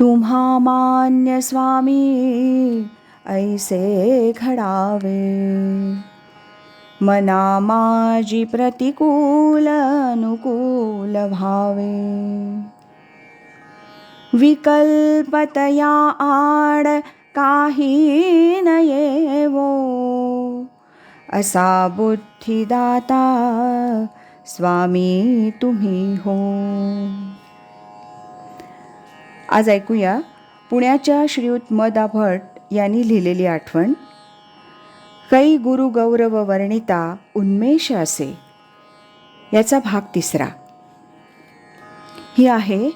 तुम्हा मान्य स्वामी ऐसे घडावे। मना माझी प्रतिकूल अनुकूल भावे। विकल्पतया आड काही न येवो असा बुद्धिदाता स्वामी तुम्ही हो। आज ऐकूया पुण्याच्या श्रीयुत मदा भट यांनी लिहिलेली आठवण. कै गुरु गौरव वर्णिता उन्मेष असे. याचा भाग तिसरा. ही आहे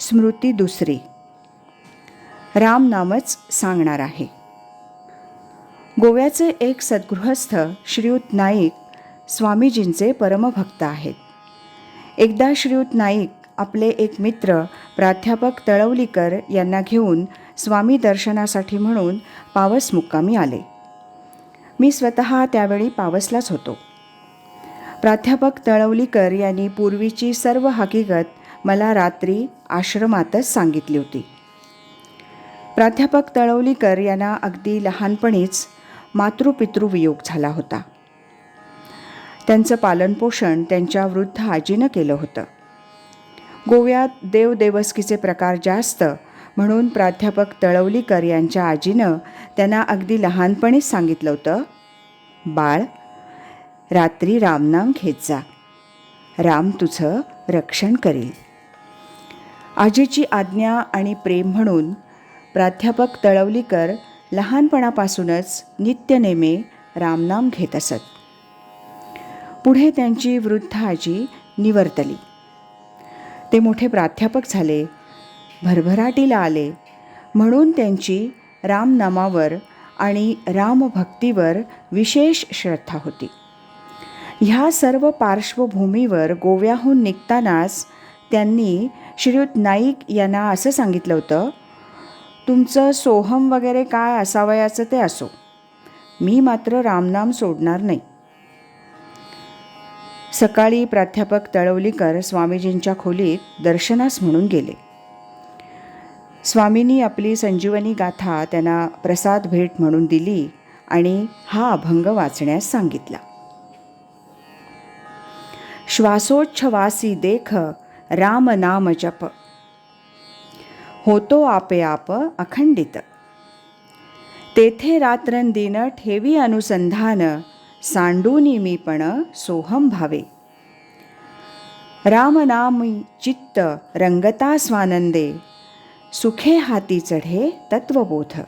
स्मृती दुसरी. राम नामच सांगणार आहे. गोव्याचे एक सद्गृहस्थ श्रीयुत नाईक स्वामीजींचे परमभक्त आहेत. एकदा श्रीयुत नाईक आपले एक मित्र प्राध्यापक तळवलीकर यांना घेऊन स्वामी दर्शनासाठी म्हणून पावस मुक्कामी आले. मी स्वतः त्यावेळी पावसलाच होतो. प्राध्यापक तळवलीकर यांनी पूर्वीची सर्व हकीकत मला रात्री आश्रमातच सांगितली होती. प्राध्यापक तळवलीकर यांना अगदी लहानपणीच मातृपितृवियोग झाला होता. त्यांचं पालनपोषण त्यांच्या वृद्ध आजीनं केलं होतं. गोव्यात देवदेवस्कीचे प्रकार जास्त म्हणून प्राध्यापक तळवलीकर यांच्या आजीनं त्यांना अगदी लहानपणीच सांगितलं होतं बाळ रात्री रामनाम घेत जा. राम तुझं रक्षण करील. आजीची आज्ञा आणि प्रेम म्हणून प्राध्यापक तळवलीकर लहानपणापासूनच नित्यनेमे रामनाम घेत असत. पुढे त्यांची वृद्ध आजी निवर्तली. ते मोठे प्राध्यापक झाले. भरभराटीला आले. म्हणून त्यांची रामनामावर आणि रामभक्तीवर विशेष श्रद्धा होती. ह्या सर्व पार्श्वभूमीवर गोव्याहून निघतानाच त्यांनी श्रीयुत नाईक यांना असं सांगितलं होतं तुमचं सोहम वगैरे काय असावयाचं ते असो. मी मात्र रामनाम सोडणार नाही. सकाळी प्राध्यापक तळवलीकर स्वामीजींच्या खोलीत दर्शनास म्हणून गेले. स्वामींनी आपली संजीवनी गाथा त्यांना प्रसाद भेट म्हणून दिली आणि हा अभंग वाचण्यास सांगितला. श्वासोच्छवासी देख राम नाम जप. होतो आपे आप अखंडित. तेथे रात्रंदिन ठेवी अनुसंधान सांडूनी मी पण सोहम भावे। रामनामी चित्त रंगता स्वानंदे सुखे हाती चढे तत्वबोध।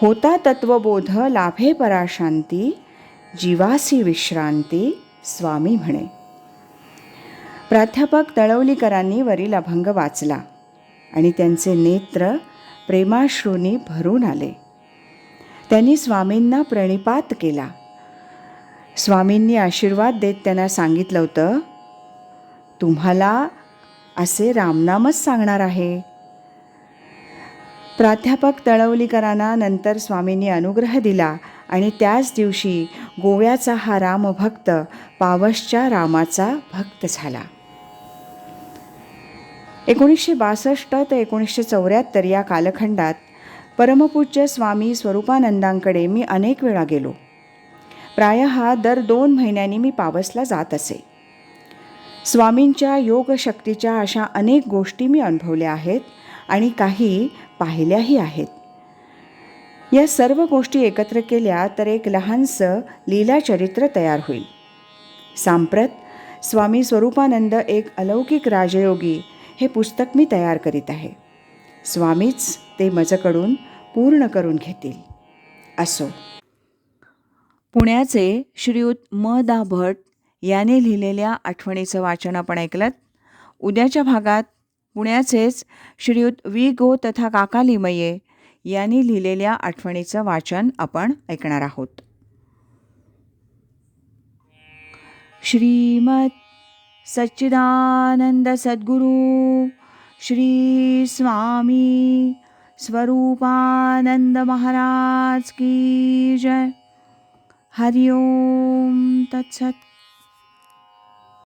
होता तत्वबोध लाभे पराशांती जीवासी विश्रांती स्वामी म्हणे। प्राध्यापक तळवलीकरांनी वरील अभंग वाचला आणि त्यांचे नेत्र प्रेमाश्रूंनी भरून आले। त्यांनी स्वामींना प्रणिपात केला। स्वामींनी आशीर्वाद देत त्यांना सांगितलं होतं तुम्हाला असे रामनामच सांगणार आहे. प्राध्यापक तळवलीकरांना नंतर स्वामींनी अनुग्रह दिला आणि त्याच दिवशी गोव्याचा हा रामभक्त पावसच्या रामाचा भक्त झाला. एकोणीसशे बासष्ट ते एकोणीसशे चौऱ्याहत्तर या कालखंडात परमपूज्य स्वामी स्वरूपानंदांकडे मी अनेक वेळा गेलो. प्रायः दर दोन महिन्यांनी मी पावसला जात असे. स्वामींच्या योगशक्तीच्या अशा अनेक गोष्टी मी अनुभवल्या आहेत आणि काही पाहिल्याही आहेत. या सर्व गोष्टी एकत्र केल्या तर एक लहानसं लीलाचरित्र तयार होईल. सांप्रत स्वामी स्वरूपानंद एक अलौकिक राजयोगी हे पुस्तक मी तयार करीत आहे. स्वामीच ते मजकडून पूर्ण करून घेतील. असो. पुण्याचे श्रीयुत म दा भट याने लिहिलेल्या आठवणीचं वाचन आपण ऐकलं उद्याच्या भागात पुण्याचेच श्रीयुत वी. गो. तथा काका लिमये यांनी लिहिलेल्या आठवणीचं वाचन आपण ऐकणार आहोत. श्रीमत सच्चिदानंद सद्गुरू श्री स्वामी स्वरूपानंद महाराज की जय. 하리옴 따챻